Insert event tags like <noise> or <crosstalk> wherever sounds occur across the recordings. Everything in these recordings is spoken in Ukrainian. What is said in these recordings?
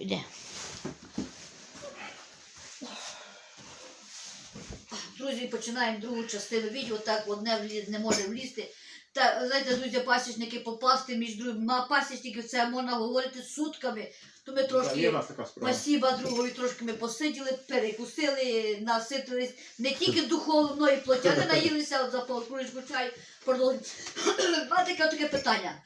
Йде. Друзі, починаємо другу частину відео. Так, одне вліз, не може влізти. Та, знаєте, друзі, пасічники попасти між другими. На пасічників це можна говорити сутками. То ми трошки така справа. Спасіба другові трошки ми посиділи, перекусили, наситились не тільки духовно і плотяни <laughs> наїлися от за кружку чаю. Продовжуємо. <clears throat> Мати таке питання.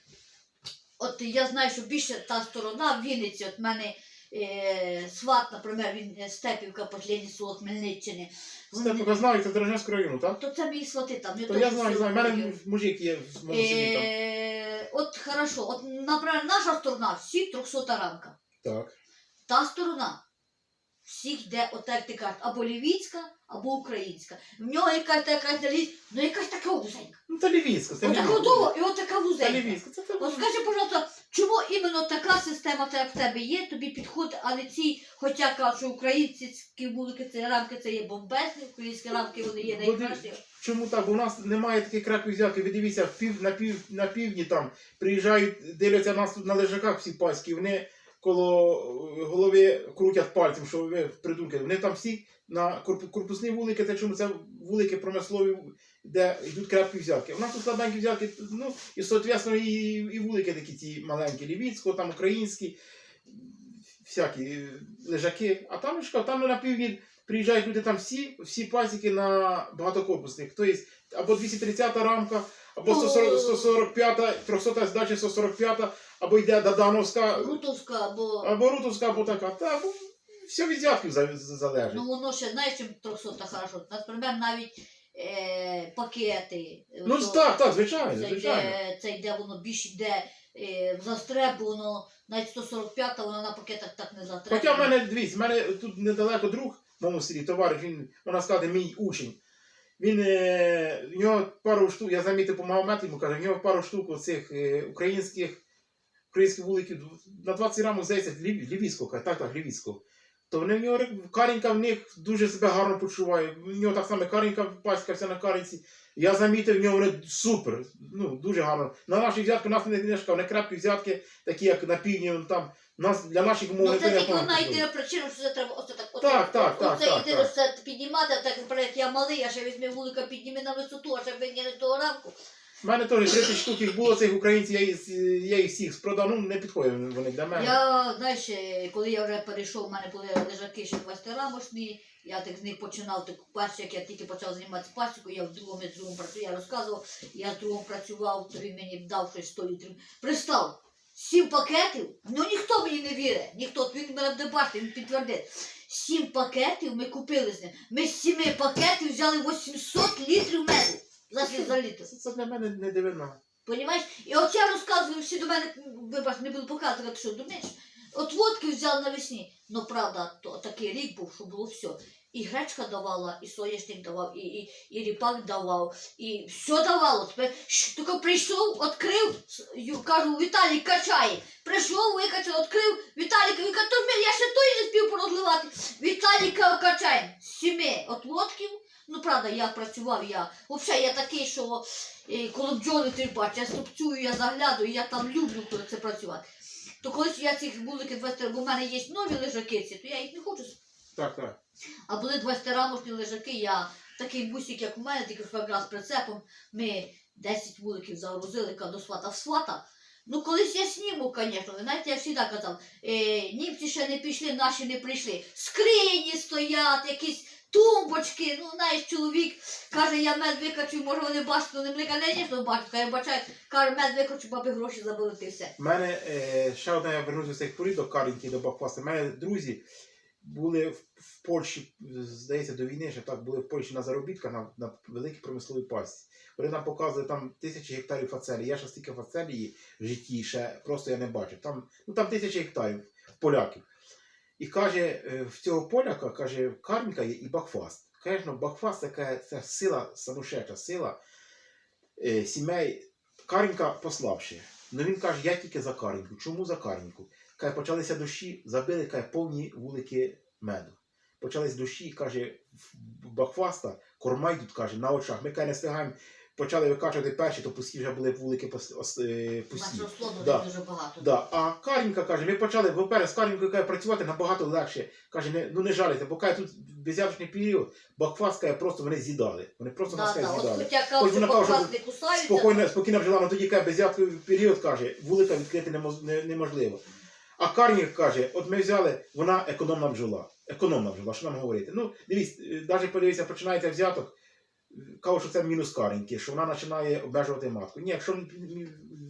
От я знаю, що більше та сторона в Вінниці, от в мене е, сват, наприклад, він е, Степівка, последнє село Хмельниччини. Степівка знаєте, це Дорожнянську району, так? То це мій свати там. То я знаю, знаю. У мене мужик є в там. Е, От хорошо, от, наприклад, наша сторона, всі 300 рамка. Так. Та сторона всіх йде, от як ти кажеш, або лівіцька, або українська. В нього якась така ліс, ну якась така вузенька. Ну це Львівська, це От так і от така Це вузенька. Львівська, це це. От скажи, пожалуйста, чому іменно така система, так в тебе є, тобі підходить, а не ці, хоча кажуть, що українські вулики, це рамки, це є бомбезні, українські рамки вони є Вони- найкращі. Чому так? У нас немає таких крапів взятки. Ви дивіться, в пів, на, пів, на півдні там приїжджають, дивляться нас тут на лежаках всі паськи, вони коло е, голови крутять пальцем, що ви придурки. Вони там всі на корпусні вулики, це чому це вулики промислові, де йдуть крепкі взятки. У нас тут слабенькі взятки, ну і соответственно і, і вулики такі ті маленькі, лівіцького, там українські, всякі е, лежаки. А там, там на півдні приїжджають люди там всі, всі пасіки на багатокорпусних. Тобто або 230 рамка, або 140, 145, 300 здача 145, або йде Дадановська, Рутовська, або або Рутовська, або така. Та, бо все від взятків за- за- залежить. ну воно ще, знаєш, чим 300 хорошо. Наприклад, навіть е, пакети. Ну то- так, так, звичайно, Це звичайно. йде, це йде воно більш йде е, в застребу, воно навіть 145 вона на пакетах так не застребує. Хоча в мене, дивіться, в мене тут недалеко друг моєму селі, товариш, він, вона сказати, мій учень. Він, е, в нього пару штук, я замітив по Магомету, йому каже, в нього пару штук оцих е, українських, українських вуликів, на 20 рамок, здається, лів, лівіського, каже, так, так, лівіського. То вони в нього карінька в них дуже себе гарно почуває. В нього так само карінька паська вся на карінці. Я замітив, в нього вони супер, ну, дуже гарно. На наші взятки у нас не книжка, вони крепкі взятки, такі як на півдні, ну, там, нас, для наших умов Ну це тільки одна єдина причина, що це треба оце так. Оце, Так, так, так, Оце так, єдине, так. це піднімати, а так, наприклад, я малий, а ще візьми вулика, підніми на висоту, а ще виняли того рамку. У мене теж 30 штук їх було цих українців, я їх, я їх всіх спродав, ну не підходять вони для мене. Я, знаєш, е, коли я вже перейшов, у мене були лежаки ще 20 рамочні, я так з них починав, так перше, як я тільки почав займатися пасікою, я в другому, з другому працював, я розказував, я з другом працював, то він мені дав щось 100 літрів. Пристав, сім пакетів, ну ніхто мені не вірить, ніхто, він мене буде бачити, він підтвердить. Сім пакетів ми купили з ним. Ми з сіми пакетів взяли 800 літрів меду за, за. Це, це для мене не дивина. Понімаєш? І от я розказую, всі до мене, вибач, не буду показувати, що думаєш. От водки взяв навесні. Ну, правда, то такий рік був, що було все. І гречка давала, і соняшник давав, і, і, і ріпак давав, і все давало. Тепер тільки прийшов, відкрив, кажу, Віталій качає. Прийшов, викачав, відкрив, Віталій, він каже, «То ж ми- я ще той не спів порозливати. Віталій качає. Сіми от водків. Ну, правда, я працював, я. Взагалі, я такий, що і коли бджоли ти ж бачиш, я стопцюю, я заглядаю, я там люблю коли це працювати. То колись я цих вулики 20, бо в мене є нові лежаки ці, то я їх не хочу. Так, так. А були 20 рамочні лежаки, я такий бусик, як у мене, тільки якраз прицепом, ми 10 вуликів загрузили до свата в свата. Ну, колись я сніму, звісно, знаєте, я завжди казав, е, німці ще не пішли, наші не прийшли. Скрині стоять, якісь тумбочки. Ну, знаєш, чоловік каже, я мед викачу, може вони бачать, але не звісно, бачать, хай бачать, каже, мед викачу, баби гроші забили, ти все. У мене е, ще одне, я вернуся з цих порід до Карінки, до Бахфаста. У мене друзі були в, в Польщі, здається, до війни, ще так були в Польщі на заробітках на, на великій промисловій пасті. Вони нам показували там тисячі гектарів фацелії. Я ще стільки фацелії в житті ще просто я не бачив. Там, ну, там тисячі гектарів поляків. І каже, е, в цього поляка, каже, Карміка є і Бахфаст. Звісно, Бахфаст така це сила, самошеча сила е, сімей. Карінька послабше. Ну він каже, я тільки за Каріньку. Чому за Каріньку? Каже, почалися дощі, забили каже, повні вулики меду. Почались дощі, каже, в Бахфаста, корма йдуть, каже, на очах. Ми каже, не встигаємо почали викачувати перші, то пусті вже були вулики пос- ос- е, пусті. Значить, розплоду Да. дуже багато. Да. А Карінька каже, ми почали, во-перше, з Карінькою каже, працювати набагато легше. Каже, не, ну не жалійте, бо каже, тут безявочний період, бакфас каже, просто вони з'їдали. Вони просто нас каже. От з'їдали. хоча Хоч вона каже, бакфас не кусаються, Спокійно, спокійно бджола, але тоді каже, безявковий період каже, вулика відкрити не- неможливо. А Карнік каже, от ми взяли, вона економна бджола. Економна бджола, що нам говорити? Ну, дивіться, навіть подивіться, починається взяток, кажуть, що це мінус кареньки, що вона починає обмежувати матку. Ні, якщо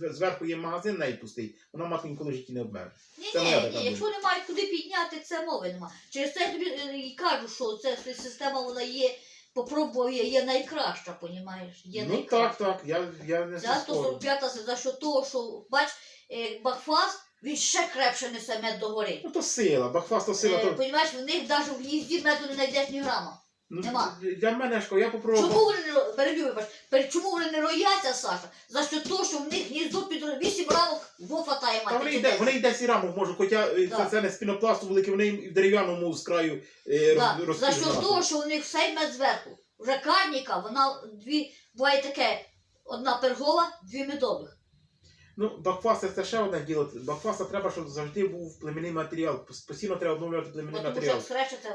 зверху є магазин неї пустий, вона матку ніколи в житті не обмежить. Ні, Це така ні, якщо немає куди підняти, це мови нема. Через це я тобі е, і кажу, що ця система вона є, попробував є, найкраща, понімаєш? Є ну найкраща. так, так, я, я не Ця спорю. 145 за що того, що бач, е, Бакфас, він ще крепше несе мед до гори. Ну то сила, бахфаст то сила, Е, то понімаєш, в них навіть в гнізді меду не знайдеш ні грама. Ну, нема. для мене ж, я попробував. Чому вони не перебив, вибач, чому вони не рояться, Саша? За що то, що в них гніздо під 8 рамок, во фатає Та мати. вони йде, вони йде сіраму, може, хоча е, це, це не з пінопласту великий, вони і в дерев'яному з краю е, Да, роз, за що того, що у них все мед зверху. Вже карніка, вона дві, буває таке, одна пергова, дві медових. Ну, бакфаст це ще одне діло. Бакфаста треба, щоб завжди був племінний матеріал. Пос- Постійно треба обновлювати племінний тому матеріал.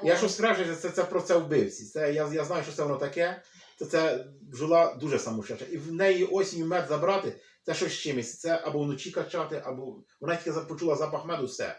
Я що скажу, це, це про це вбивці. Це, я, я знаю, що це воно таке. Це, це бджола дуже самошедша. І в неї осінню мед забрати, це щось з чимось. Це або вночі качати, або вона тільки почула запах меду, все.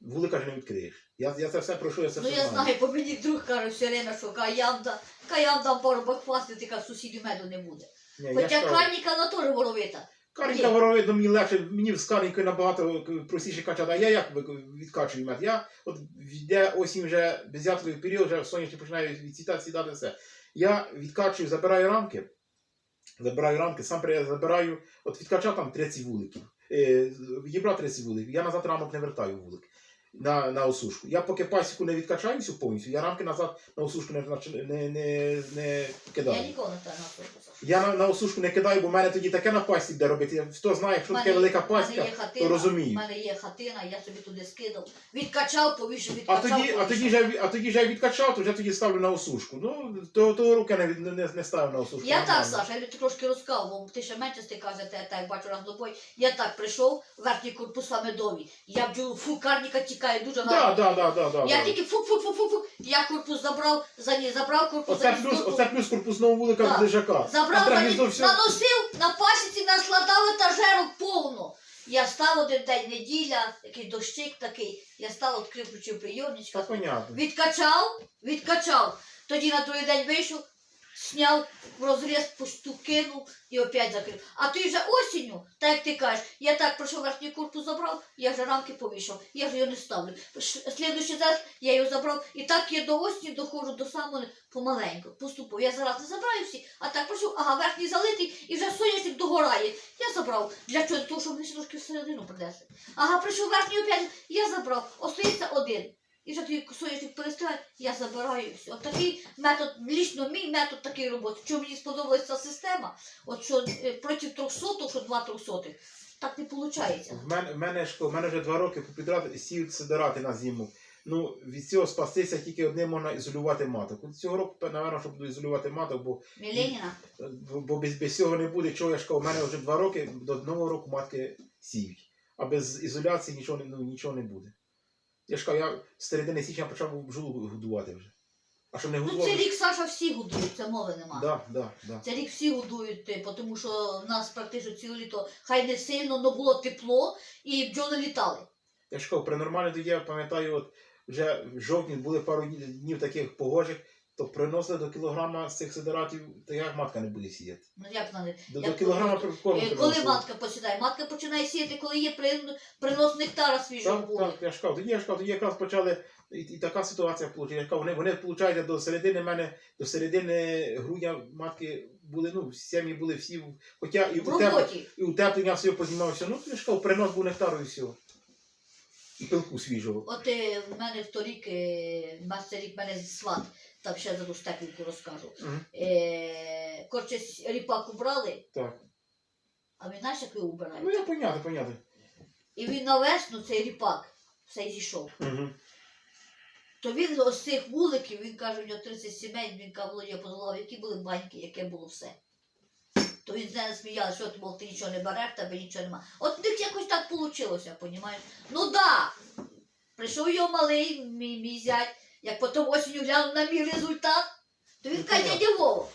Вулика ж не відкриєш. Я, я це все пройшов, я це Ну все я знаю, по мені друг каже все время, що каямда, каямда пару бакфастів, така сусідів меду не буде. Ні, я Хоча кажу, карніка вона теж воровита. Карінька Ні. воровидно мені легше, мені з карінькою набагато простіше качати. А я як відкачую мед? Я от йде осінь вже безятковий період, вже сонячні починає відсітати, сідати все. Я відкачую, забираю рамки, забираю рамки, сам забираю, от відкачав там 30 вуликів. Е, Їбрав 30 вуликів, я назад рамок не вертаю вулик. На, на осушку. Я поки пасіку не відкачаю всю повністю, я рамки назад на осушку не, не, не, не кидаю. Я ніколи не на. Я на, на осушку не кидаю, бо в мене тоді таке на пасті де робити. Хто знає, якщо таке велика пастка, то розумію. в мене є хатина, я собі туди скидав. Відкачав, повішав, А відкачав. тоді, а тоді, же, а тоді же я відкачав, то вже тоді ставлю на осушку. Ну, то, то руки не, не, не ставив на осушку. Я так. Саша, я тобі трошки розказав, бо ти ще менше стикався, я так бачу раз до бой. Я так прийшов, верхній корпуса медові. Я бджу, фу, карніка тікає дуже гарно. да, да, да, да, Я да. тільки фук-фук-фук-фук, я корпус забрав, за ній забрав корпус, Оце за плюс, оце плюс корпусного вулика Да. з лежака. забрав, ній, гніздо все. наносив, на пасіці наскладав етажерок повно. Я став один день неділя, такий дощик такий, я став, відкрив, включив прийомничка, понятно. Відкачав, відкачав. Тоді на другий день вийшов, сняв в розріз, пусту кинув і опять закрив. А ти вже осінню, так як ти кажеш, я так пройшов верхній корпус забрав, я вже рамки повішав, я ж його не ставлю. Слідуючий раз я його забрав, і так я до осені доходжу до самого помаленьку, поступово. Я зараз не забираю всі, а так пройшов, ага, верхній залитий, і вже соняшник догорає. Я забрав. Для чого? Тому що мені ще трошки всередину принесли. Ага, прийшов верхній опять, я забрав. Остається один. І вже тоді соняшник перестає, я забираю і все. От такий метод, лічно мій метод такий роботи. Чому мені сподобалася ця система? От що е, проти 300, що два 300, так не виходить. В мене, в мене, ж, в мене вже два роки попідряд сіють сидорати на зиму. Ну, від цього спастися тільки одним можна ізолювати маток. От цього року, напевно, що буду ізолювати маток, бо, Міленіна, бо, бо без, без цього не буде. Чого я ж кажу, у мене вже два роки, до нового року матки сіють. А без ізоляції нічого, не- ну, нічого не буде. Я ж кажу, я з середини січня почав бджолу годувати вже. А що не ну годував. цей рік Саша всі годують, це мови нема. Да, да, да. Це рік всі годують, ти, тому що в нас практично ціле літо хай не сильно, але було тепло і бджоли літали. Я ж кажу, при нормальній доді, я пам'ятаю, от вже в жовтні були пару днів таких погожих, то приносили до кілограма з цих сидератів, то як матка не буде сіяти. Ну як на До, Як до кілограма то- корму Е, Коли матка посідає? Матка починає сіяти, коли є при- принос нектара свіжого Так, буде. так, я ж кажу, тоді я ж кажу, тоді якраз почали, і, і така ситуація вийшла. Я ж кажу, вони, вони виходить, до середини мене, до середини грудня матки були, ну, сім'ї були всі, в- хоча і, В утеп, роботі. і утеплення все познімався. Ну, я ж кажу, принос був нектару і все. І пилку свіжого. От е, в мене в торік, е, мене сват, там ще за ту степінку розкажу. Мгм. Е, коротше, с- ріпак убрали, Так. а він знаєш, як його Ну, убирають? я понятно, понятно. І він на весну, цей ріпак, все зійшов. Угу. То він ось цих вуликів, він каже, у нього 30 сімей, він каже, Володя позалав, які були баньки, яке було все. то він з нею сміявся, що ти, мов, ти нічого не береш, тебе нічого нема. От в них якось так вийшло, понімаєш? Ну да. Прийшов його малий, мій, мій зять, як потім осінню глянув на мій результат, то він Ну, каже, дядя Вова,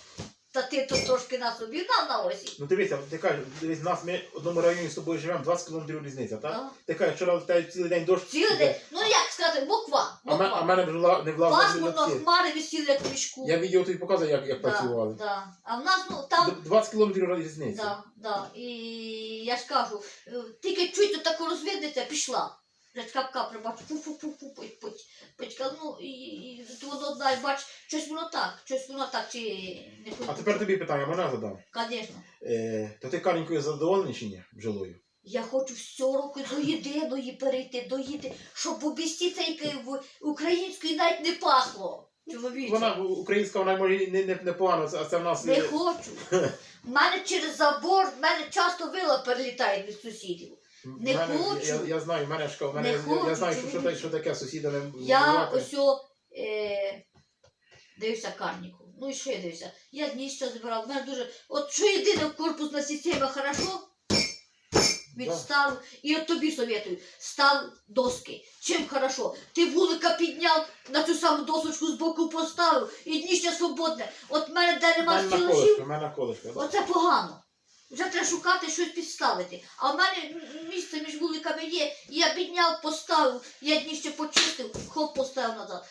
та ти тут трошки нас обігнав на осінь. Ну дивися, ти кажеш, дивись, нас ми в одному районі з тобою живемо, 20 кілометрів різниця, так? Ти кажеш, вчора в тебе цілий день дощ. Цілий день, ну як сказати, буква, А, ме- а буква. мене вже не влазили Пасмурно, хмари висіли як мішку. Я відео тобі показую, як, як Да, працювали. Да. А в нас, ну, там, Д- 20 кілометрів різниця. да, да. І я ж кажу, е, тільки чуть таку розвидниця, пішла. Вже капка прибачу, фу-фу-фу-фу, путь, путь. Путь, ну, і, і воно, дай, бач, щось воно так, щось воно так, чи не А тепер тобі питання, можна задам? Звісно. Е, то ти каренькою задоволений чи ні? Бджолою? Я хочу все року до єдиної перейти, до єди, щоб у цей української навіть не пахло. Чоловіче. Вона українська, вона може не, не, не погано, а це в нас. Не хочу. У <laughs> мене через забор, в мене часто вила перелітають від сусідів. Не мене- хочу. Я, я знаю, в мене шка, мене, Не я, я знаю, що, що, таке- що таке сусідами. Я воювати. ось о, е, дивився карніку. Ну і що я дивився? Я дніща збирав. У мене дуже. От що єдине корпусна система хорошо. Відстав. І от тобі советую, став доски. Чим хорошо? Ти вулика підняв, на цю саму досочку з боку поставив, і дніще свободне. От в мене де нема мене на стілажів, колишка, в мене на колишка. да. Оце погано. Вже треба шукати щось підставити. А в мене місце між вуликами є. Я підняв, поставив, я дніще почистив, хоп, поставив назад.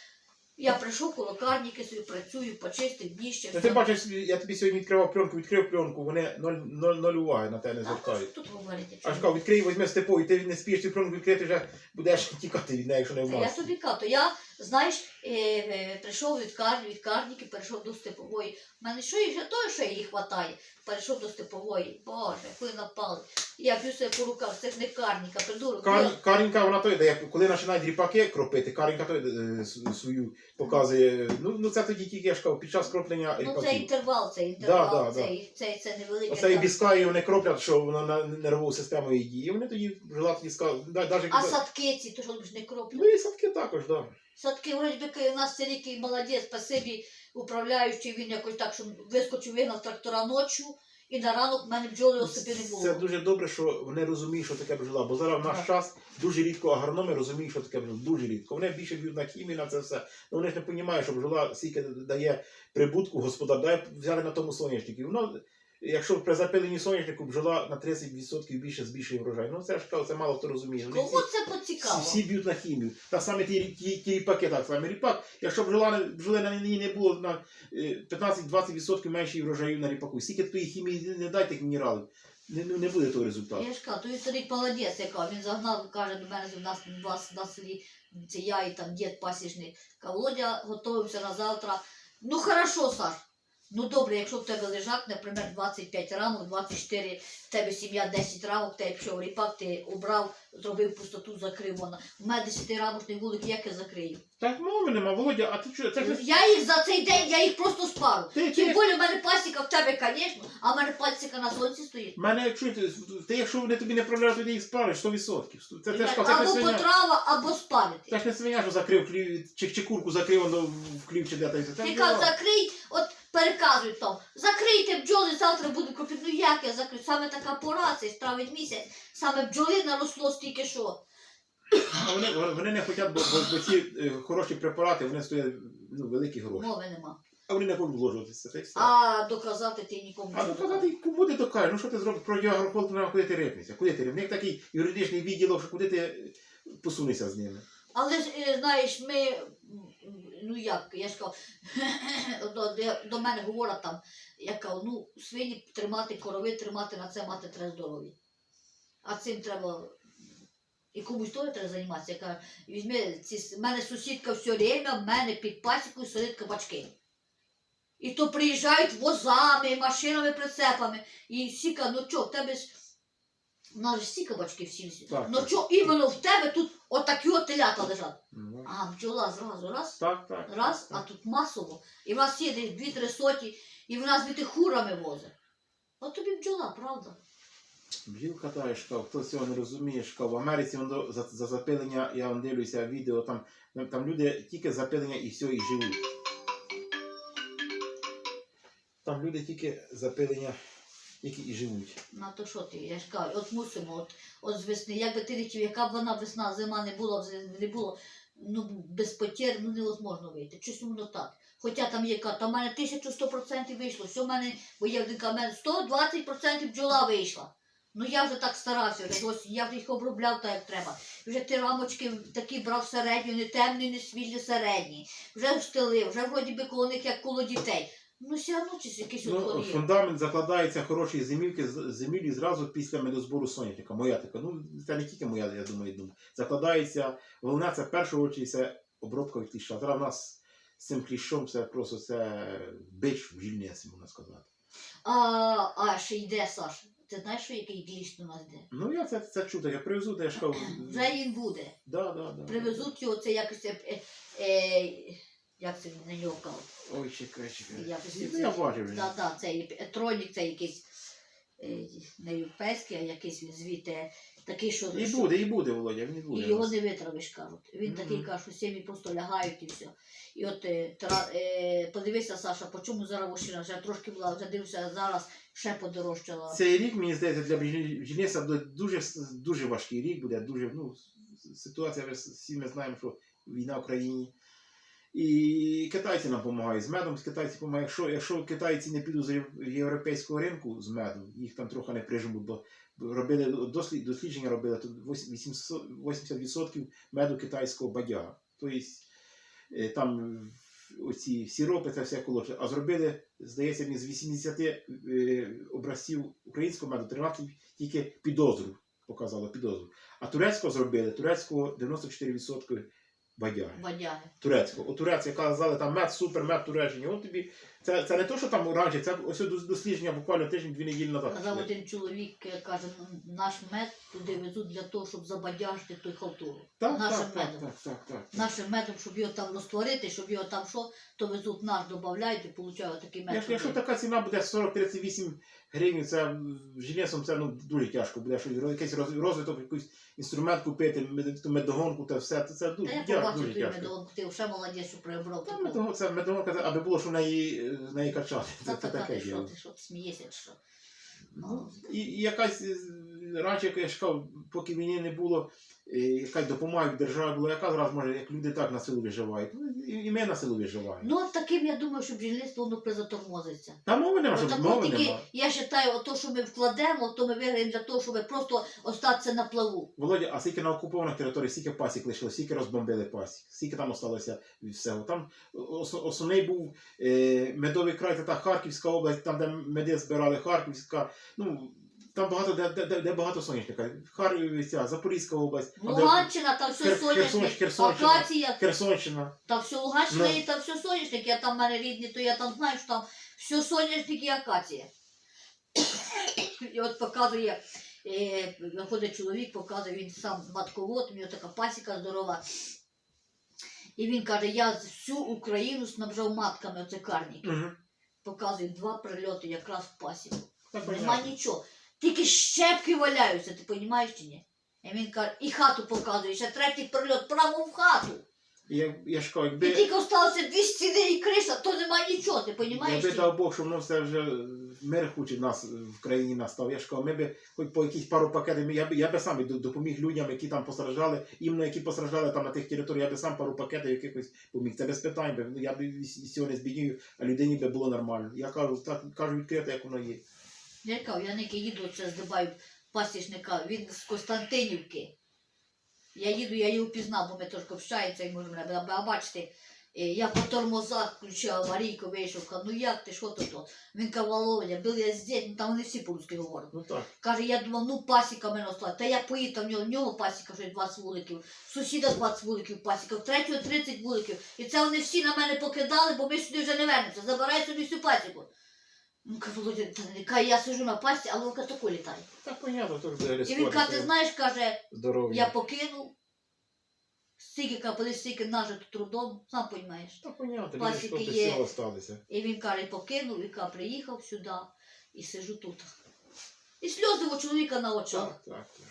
Я прийшов коло карніки собі працюю, почистив дніще. Все. ти бачиш, я тобі сьогодні відкривав пленку, відкрив пленку, вони ноль, ноль, ноль уваги на те не звертають. тут говорити? А ж кажу, відкрий, візьми степу, і ти не спієш цю пленку відкрити, вже будеш тікати від неї, якщо не в я кажу, то я, знаєш, е, е, прийшов від карні, від карніки, перейшов до степової. У мене що їх вже то, що їй хватає. Перейшов до степової. Боже, коли напали. Я б'ю себе по руках, це ж не карніка, придурок. Кар, Карінка, вона той, де коли починають дріпаки кропити, Карінка той е, с- свою показує. Ну, ну це тоді тільки я ж кажу, під час кроплення Ну, це ріпаків. інтервал, це інтервал, Да, да, це, це, це невелике. Оце і біскаю вони кроплять, що воно на нервову систему її діє. Вони тоді жила тоді сказали, навіть А садки ці, то що ж не Ну і садки також, так. Да. Садки, вроді у нас це рік молодець, спасибі, управляючий, він якось так, що вискочив, вигнав трактора ночі, і на ранок в мене бджоли осипи не було. Це дуже добре, що вони розуміють, що таке бджола. Бо зараз в наш Так. час дуже рідко агрономи розуміють, що таке бджола. Дуже рідко. Вони більше б'ють на хімію на це все. Ну вони ж не розуміють, що бджола скільки дає прибутку господар, дає взяли на тому соняшнику. Воно, якщо при запиленні соняшнику бджола на 30% більше збільшує врожай. Ну це ж це мало хто розуміє. Вони Кому всі, це всі, поцікаво? всі б'ють на хімію. Та саме ті, ті, ті ріпаки, так саме ріпак. Якщо бджола не- бджоли на ній не було на е, 15-20% менше врожаю на ріпаку. Скільки тої хімії не дай тих мінералів, не, ну, не буде того результату. Я ж кажу, той старий молодець, яка він загнав, каже до мене, у нас у вас на селі, це я і там дід пасічний. Каже, Володя, готуємося на завтра. Ну хорошо, Саш. Ну добре, якщо в тебе лежак, наприклад, 25 рамок, 24, в тебе сім'я 10 рамок, тебе пішов ріпак, ти обрав, зробив пустоту, закрив вона. У мене 10 рамочний вулик, як я закрию? Так мови нема, Володя, а ти що? Це ж Я їх за цей день, я їх просто спару. ти, Тим ти, більше в мене пасіка в тебе, звісно, а в мене пасіка на сонці стоїть. мене як чуєте, ти якщо вони тобі не проявляють, тоді їх справиш 100%. Це, це, ж, це, або не свиня. потрава, або спалити. Це ж не свиня, що закрив хлів, чи, чи курку закрив воно в хлів чи де та це. Ти кажуть, закрий, от переказують там, закрийте бджоли, завтра буде кропити. Ну як я закрию? Саме така пора, це ж травень місяць, саме бджоли наросло стільки що. А вони, вони не хочуть, бо, бо, бо ці е, хороші препарати, вони стоять ну, великі гроші. Мови нема. А вони не хочуть вложуватися. Це все. А доказати ти нікому А не доказати, кому ти докажеш? Ну що ти зробиш про агрохол, треба куди ти рипнешся? Куди ти них такий юридичний відділок, що куди ти е, посунешся з ними? Але ж е, знаєш, ми, ну як, я ж кажу, <laughs> до, до мене говорять там, я кажу, ну, свині тримати, корови тримати, на це мати треба здоров'я. А цим треба. І комусь теж треба займатися. Я кажу, візьми, ці, в мене сусідка все время, в мене під пасікою сидить кабачки. І то приїжджають возами, машинами, прицепами. І кажуть, ну чо, в тебе ж. У нас ж всі кабачки в. Так, Ну так. чо іменно в тебе тут отакі от телята лежать. Ну, А бджола зразу раз, Так, так. раз, а тут масово. І в нас є десь дві-три соті, і в нас звідти хурами возить. От тобі бджола, правда? Бджілка та я хто цього не розуміє, ж в Америці воно за, за запилення, я вам дивлюся відео, там, там люди тільки запилення і все, і живуть. Там люди тільки запилення які і живуть. На то що ти? Я ж кажу, от мусимо, от, от з весни. Як би ти лічив, яка б вона весна, зима не була, не було, ну без потір ну невозможно вийти. Чесно воно так. Хоча там є яка, там в мене 1100% вийшло. Що в мене, бо є в мене 120% бджола вийшла. Ну я вже так старався, вже ось я вже їх обробляв так, як треба. Вже ті рамочки такі брав середню, не темні, не світлі, середні. Вже встелив, вже вроді би коло них як коло дітей. Ну все одно щось якийсь Ну, отход фундамент закладається хорошої зимівки з- зимівлі зразу після медозбору соняшника. Моя така. Ну, це не тільки моя, я думаю, думаю. Закладається, головне, це в першу чергу це обробка від кліща. Зараз у нас з цим кліщом це просто це бич в жільниці, можна сказати. А, а ще йде Саш. Ти знаєш, що який гліш до нас йде? Ну, я це, це чув, так я привезу, де я ж кажу. Вже він буде. Да, да, да. Привезуть його, це якось. Е, е, як це він на нього кажуть? Ой, чекай, чекай. Якось Ну, це- я бачив вже. Так, так, це електронік, це якийсь е, не європейський, а якийсь він звідти такий, що. І буде, і буде, Володя, він і І його не витравиш, кажуть. Він Мгм. такий каже, що сім'ї просто лягають і все. І от е, тра, е, подивися, Саша, по чому зараз вощина? Вже трошки була, вже дивився, зараз ще подорожчала. Цей рік, мені здається, для бджільництва буде дуже, дуже важкий рік, буде дуже, ну, ситуація, всі ми знаємо, що війна в країні. І китайці нам допомагають з медом, китайці допомагають. Якщо, якщо китайці не підуть з єв- європейського ринку з медом, їх там трохи не прижмуть, бо робили дослід, дослідження робили, то 800 80% меду китайського бадяга. Тобто е, там оці сіропи, це все колоче. А зробили, здається, мені з 80 е, образців українського меду 13 тільки підозру показало підозру. А турецького зробили, турецького 94% бадяги. Бадяги. Турецького. У Турецька казали, там мед, супер, мед Туреччині. От тобі. Це, це не то, що там раніше, це ось дослідження буквально тиждень-дві неділі назад. Казав один чоловік, е, каже, «Ну, наш мед туди везуть для того, щоб забадяжити той халтуру. Так, нашим так, так, медом. так, так, так. Нашим медом, щоб його там розтворити, щоб його там що, то везуть наш, додають і получають такий мед. Якщо, якщо така ціна буде 40-38 гривень, це жінесом це ну, дуже тяжко буде, що якийсь роз- розвиток, якийсь інструмент купити, мед- медогонку, та все, це, це Та дуже, я побачив дуже той тяжко. ти вже молодець, що приобрав. Та таку. медогон- це медогонка, аби було, що в неї, в неї качати. Це, це та, та, таке ти що, ти що, смієшся, що? Ну, Ну, і, і якась раніше, як я ж кажу, поки війни не було, е, якась допомога від держави була, яка зараз може, як люди так на селу виживають. Ну, і, і ми на селу виживаємо. Ну, от таким я думаю, що бджільництво воно призатормозиться. Та мови нема, щоб такого мови тільки, нема. я вважаю, ото, що ми вкладемо, то ми виграємо для того, щоб просто остатися на плаву. Володя, а скільки на окупованих територіях, скільки пасік лишилось, скільки розбомбили пасік, скільки там осталося від всього. Там ос- основний був е, медовий край, це та Харківська область, там, де меди збирали, Харківська, ну, там багато, де, де, де, багато соняшника. Харків, ця, Запорізька область, там, де Луганщина, там все Хер- соняшник, Херсонщина. акація, Херсонщина. там все Луганщина Ну. і там все соняшник. Я там в мене рідні, то я там знаю, що там все соняшник і акація. І от показує, е, виходить чоловік, показує, він сам матковод, у нього така пасіка здорова. І він каже, я всю Україну снабжав матками оце. Угу. Показує два прильоти якраз в пасіку. Нема нічого. Тільки щепки валяються, ти розумієш чи ні? І він каже, і хату показує, ще третій прильот прямо в хату. Я, я ж кажу, І тільки залишилося дві стіни і криша, то нема нічого, ти розумієш? якби дав Бог, щоб воно все вже мир хоче в нас в країні настав. Я ж кажу, ми би хоч по якісь пару пакетів, я би, я би сам до- допоміг людям, які там постраждали, іменно які постраждали там на тих територіях, я би сам пару пакетів якихось поміг. Це без питань би. Ну, Я б і з цього не збіднію, а людині би було нормально. Я кажу, так кажу відкрито, як воно є. Я кажу, я не їду це здибаю пасічника, він з Константинівки. Я їду, я його пізнав, бо ми трошки общаємося і можемо а бачите, я по тормозах включав, Марійко вийшов, кажу, ну як ти, що то то? Він каже, Володя, був я здесь, ну там вони всі по-русски говорять. Ну так. Каже, я думав, ну пасіка мене остала. Та я поїхав, в нього, в нього пасіка вже 20 вуликів, сусіда 20 вуликів пасіка, в третього 30 вуликів. І це вони всі на мене покидали, бо ми сюди вже не вернемося. Забирай собі всю пасіку. Ну, каже, Володя, та каже, я сижу на пасіці, а Лука тако літає. Так понятно, то взагалі І він каже, ти знаєш, каже, здоров'я. я покинув. Стільки капали, стільки нажито трудом, сам розумієш. Так понятно, Пасіки люди ж є. всього осталися. І він каже, покинув, і каже, приїхав сюди і сижу тут. І сльози у чоловіка на очах. Так, так, так.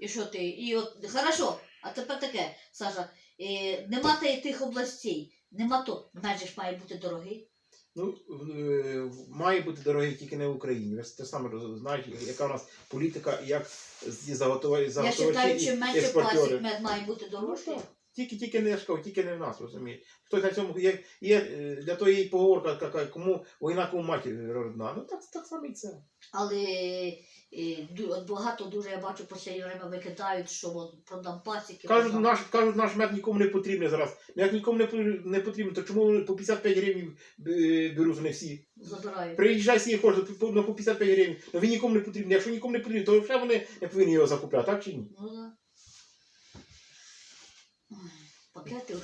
І що ти? І от хорошо, а тепер таке, Саша, е, нема та й тих областей, нема то, значить ж має бути дорогий. Ну, е, в- має бути дороги тільки не в Україні. Ви те саме знаєте, яка у нас політика, як заготові Я вважаю, чим менше пластик мед має бути Ну, дорожчий. так. Тільки, тільки не я тільки не в нас, розумієш. Хтось на цьому є, є е, для того є поговорка, така, кому війна, кому матір родна. Ну так, так само і це. Але е, от багато дуже я бачу останнє время викидають, що от продам пасіки. Кажуть, продам. наш, кажуть, наш мед нікому не потрібний зараз. Як нікому не, пот- не потрібен, то чому по 55 гривень е, беруть не всі? забирають. Приїжджай всі кожен по, ну, по 55 гривень. Ну він нікому не потрібен. Якщо нікому не потрібен, то вже вони не повинні його закупляти, так чи ні? Ну да. Пакети.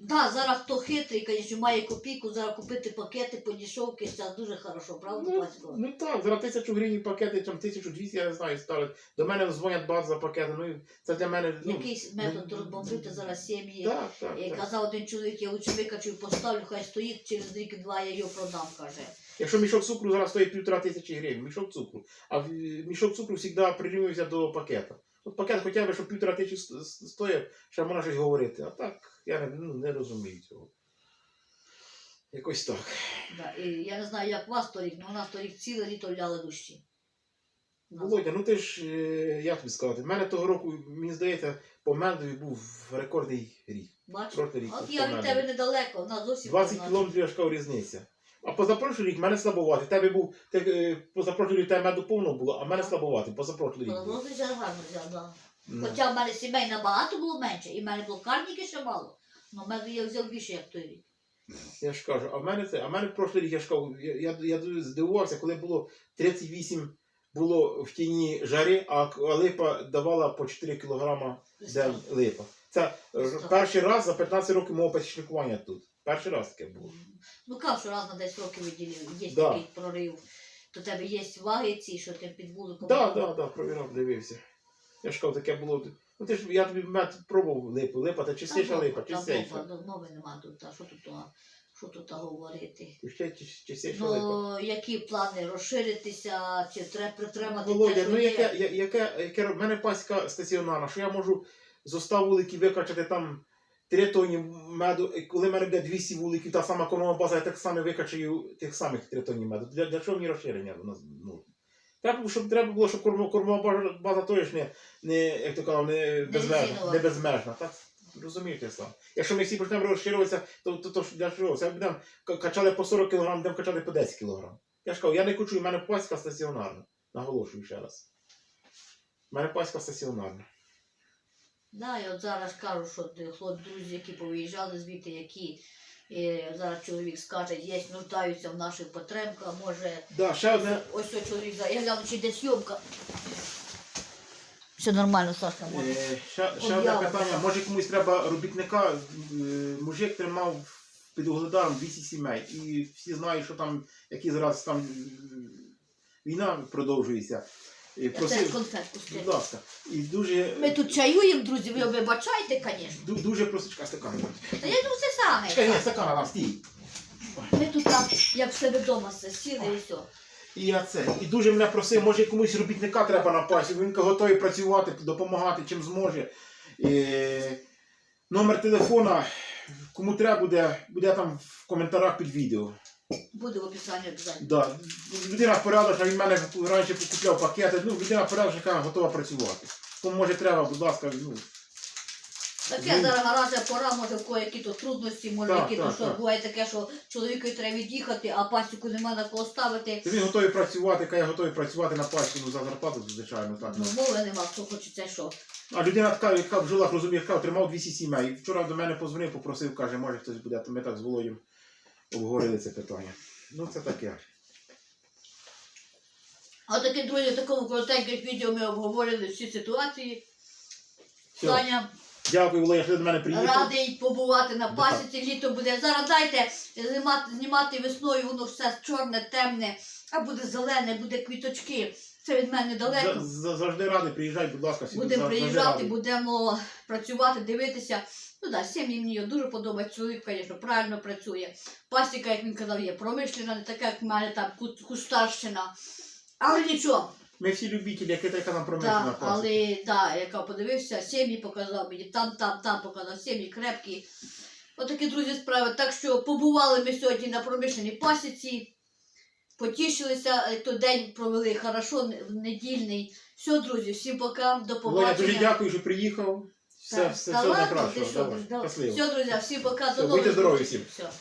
Да, зараз хто хитрий, звісно, має копійку, зараз купити пакети по дешевки, це дуже хорошо, правда, Ну, Пасько? Ну так, зараз тисячу гривень пакети, там 1200, я не знаю, ставлять. До мене дзвонять багато за пакети. Ну і це для мене. Ну, Якийсь метод розбомбити зараз сім'ї. так, так, І так. казав один чоловік, я лучше викачу, поставлю, хай стоїть через рік-два, я його продам, каже. Якщо мішок цукру зараз стоїть півтора тисячі гривень, мішок цукру. А в- мішок цукру завжди прирівнюється до пакета. От пакет хоча б, щоб півтора тисячі с- с- ще можна щось говорити. А так я не, ну, не розумію цього. Якось так. Да. І я не знаю, як у вас торік, але у нас торік ціле літо ляли дощі. Володя, ну ти ж, е, як тобі сказати, в мене того року, мені здається, по Мендові був рекордний рік. Бачиш? Рік. От я від тебе недалеко, у нас зовсім 20 кілометрів ж різниця. А позапрошлий рік в мене слабувати. Тебе був ти, е, позапрошлий рік тебе меду повно було, а в мене слабувати. Позапрошлий рік. Просто я гарно взяв, да. Ну. Хоча в мене сімей набагато було менше, і в мене блокарники ще мало. Ну, в мене я взяв більше, як той рік. Я ж кажу, а в мене це, а в мене прошлий рік я ж кажу, я, я, я дуже здивувався, коли було 38 було в тіні жари, а, липа давала по 4 кілограма день липа. Це е, перший раз за 15 років мого посічникування тут. Перший раз таке було. Ну, кажу, що раз на 10 років виділив, є Да. такий прорив. То тебе є ваги ці, що ти під вуликом. Так, так, так, провірав, дивився. Я ж кажу, таке було. Ну ти ж я тобі мед пробував липу, липа, та чистіша липа, чистіша. Ну, мови нема тут, а що тут, а, що тут а, говорити? Ще чис- чистіша липа. Ну, які плани розширитися, чи треба притримати Володя, що ну є? яке, я- яке, яке, в мене паська стаціонарна, що я можу з 100 вуликів викачати там 3 тонні меду, коли в мене буде 200 вуликів, та сама корова база, я так само викачаю тих самих 3 тонні меду. Для, для чого мені розширення? Ну, треба, було, щоб, треба було, щоб кормова, кормова база- теж не, не, як то кажу, не безмежна. Не безмежна. Так? Розумієте сам. Якщо ми всі почнемо розширюватися, то, то, то, для чого? Це будемо качали по 40 кг, будемо качати по 10 кг. Я ж кажу, я не качу, в мене паська стаціонарна. Наголошую ще раз. У мене паська стаціонарна. Да, і от зараз кажу, що де хлопці, друзі, які повиїжджали звідти, які е, зараз чоловік скаже, є, нуждаються в наших потребках, може, Да, ще одне. ось цей чоловік, за- я гляну, чи йде зйомка. Все нормально, Сашка, може. Е, ще, ще одне питання. Може комусь треба робітника. Е, Мужик тримав під угледаром 200 сімей. І всі знають, що там, які зараз там е, війна продовжується. Просив, конфетку будь ласка. І дуже, Ми тут чаюємо, друзі, ви вибачайте, звісно. ду- дуже просить, чекай, стакан. Та я тут все саме. Чекай, ні, стакана там, стій. Ми тут так, як в себе вдома все, сіли і все. І я це. І дуже мене просив, може комусь робітника треба на пасі, він готовий працювати, допомагати чим зможе. І... Номер телефона, кому треба буде, буде там в коментарях під відео. Буде в описанні обов'язково. Да. Людина порядочна, він мене раніше купляв пакети, ну, людина порядочна, яка готова працювати. Кому може треба, будь ласка, ну, Таке зараз гаразд пора, може в кого які то трудності, може Так, які то так, що так. буває таке, що чоловікові треба від'їхати, а пасіку нема на кого ставити. він готовий працювати, яка я готовий працювати на пасі, ну, за зарплату, звичайно, так. Ну, Ну. мови нема, хто хоче це що. А людина така, яка в жилах розуміє, яка тримав 200 сімей. Вчора до мене позвонив, попросив, каже, може хтось буде, то ми так з Володім обговорили це питання. Ну, це таке. А таке, друзі, в такому коротенькому відео ми обговорили всі ситуації. Все. Саня Дякую, Володя, що до мене приїхав. радий побувати на пасіці, літо буде. Зараз дайте знімати, знімати весною, воно все чорне, темне, а буде зелене, буде квіточки. Це від мене далеко. За- за- Завжди радий, приїжджай, будь ласка, сюди. Будемо завжди приїжджати, радий. будемо працювати, дивитися. Ну так, сім'ї мені дуже подобається. Чоловік, звісно, правильно працює. Пасіка, як він казав, є промишлена, не така, як в мене там кустарщина. Але нічого, Ми всі любителі, яка така нам промислена так, пасіка. але да, яка подивився, сім'ї показав мені, там, там, там показав, сім'ї крепкі. Отакі, друзі, справи. Так що побували ми сьогодні на промишленій пасіці, потішилися, е, той день провели хорошо, не- недільний. Все, друзі, всім пока, до Володя, дуже дякую, що приїхав. Все, все, все найкращого. Давай, щасливо. Все, друзі, всім пока, Все, до будьте нових здорові зустрічей. всім. Все.